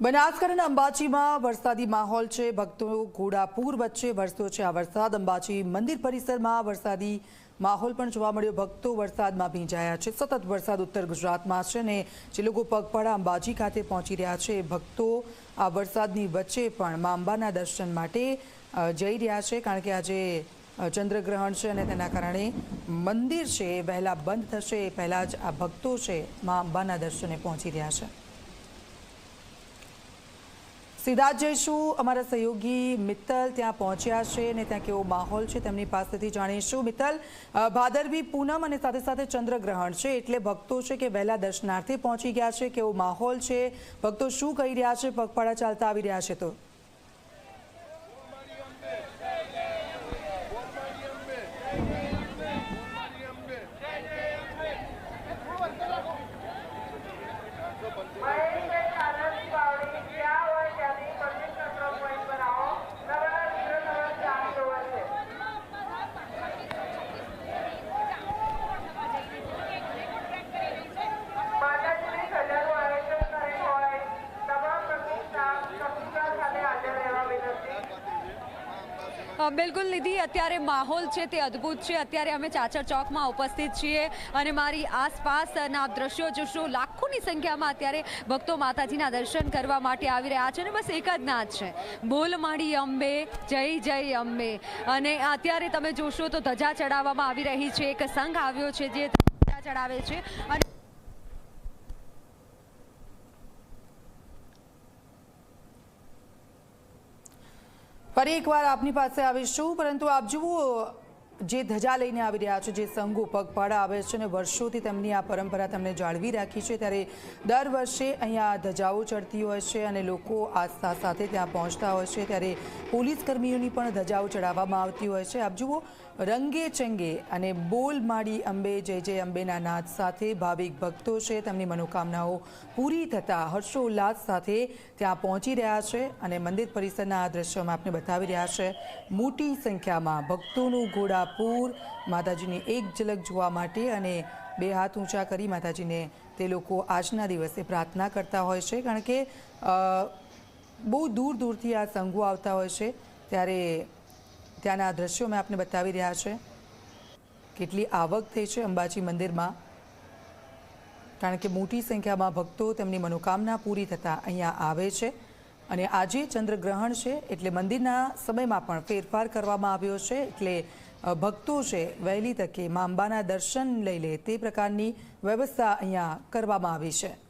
બનાસકાંઠાના અંબાજીમાં વરસાદી માહોલ છે. ભક્તો ઘોડાપુર વચ્ચે વરસ્યો છે આ વરસાદ. અંબાજી મંદિર પરિસરમાં વરસાદી માહોલ પણ જોવા મળ્યો. ભક્તો વરસાદમાં ભીંજાયા છે. સતત વરસાદ ઉત્તર ગુજરાતમાં છે ને જે લોકો પગપાળા અંબાજી ખાતે પહોંચી રહ્યા છે. ભક્તો આ વરસાદની વચ્ચે પણ મા અંબાના દર્શન માટે જઈ રહ્યા છે કારણ કે આજે ચંદ્રગ્રહણ છે અને તેના કારણે મંદિર છે એ વહેલા બંધ થશે. પહેલાં જ આ ભક્તો છે મા અંબાના દર્શને પહોંચી રહ્યા છે. સીધા જઈશું. અમારા સહયોગી મિત્તલ ત્યાં પહોંચ્યા છે અને ત્યાં કેવો માહોલ છે તેમની પાસેથી જાણીશું. મિત્તલ ભાદરવી પૂનમ અને સાથે સાથે ચંદ્રગ્રહણ છે. એટલે ભક્તો છે કે વહેલા દર્શનાર્થે પહોંચી ગયા છે. કેવો માહોલ છે? ભક્તો શું કહી રહ્યા છે? પગપાળા ચાલતા આવી રહ્યા છે તો. બિલકુલ નિધિ, અત્યારે માહોલ છે તે અદ્ભુત છે. અત્યારે અમે ચાચર ચોકમાં ઉપસ્થિત છીએ અને મારી આસપાસના દ્રશ્યો જોશો. લાખોની સંખ્યામાં અત્યારે ભક્તો માતાજીના દર્શન કરવા માટે આવી રહ્યા છે અને બસ એક જ નાદ છે. બોલ માડી અંબે, જય જય અંબે. અને અત્યારે તમે જોશો તો ધજા ચડાવવામાં આવી રહી છે. એક સંઘ આવ્યો છે જે ધજા ચડાવે છે. અને ફરી એકવાર આપની પાસે આવીશું પરંતુ આપ જુઓ જે ધજા લઈને આવી રહ્યા છે, જે સંઘો પગપાળા આવે છે અને વર્ષોથી તેમની આ પરંપરા તેમણે જાળવી રાખી છે, ત્યારે દર વર્ષે અહીંયા ધજાઓ ચડતી હોય છે અને લોકો આસ્થા સાથે ત્યાં પહોંચતા હોય છે, ત્યારે પોલીસ કર્મીઓની પણ ધજાઓ ચડાવવામાં આવતી હોય છે. આપ જુઓ, રંગે ચંગે અને બોલ માડી અંબે, જય જય અંબેના નાદ સાથે ભાવિક ભક્તો છે, તેમની મનોકામનાઓ પૂરી થતાં હર્ષોલ્લાસ સાથે ત્યાં પહોંચી રહ્યા છે અને મંદિર પરિસરના આ દ્રશ્યોમાં આપને બતાવી રહ્યા છે, મોટી સંખ્યામાં ભક્તોનું ઘોડાપૂર માતાજીની એક ઝલક જોવા માટે અને બે હાથ ઊંચા કરી માતાજીને તે લોકો આજના દિવસે પ્રાર્થના કરતા હોય છે. કારણ કે બહુ દૂર દૂરથી આ સંઘો આવતા હોય છે. ત્યારે ત્યાંના દ્રશ્યો મેં આપને બતાવી રહ્યા છે. કેટલી આવક થઈ છે અંબાજી મંદિરમાં. કારણ કે મોટી સંખ્યામાં ભક્તો તેમની મનોકામના પૂરી થતાં અહીંયા આવે છે. અને આજે ચંદ્રગ્રહણ છે એટલે મંદિરના સમયમાં પણ ફેરફાર કરવામાં આવ્યો છે. એટલે ભક્તો છે, વહેલી તકે મા અંબાના દર્શન લઈ લે તે પ્રકારની વ્યવસ્થા અહીંયા કરવામાં આવી છે.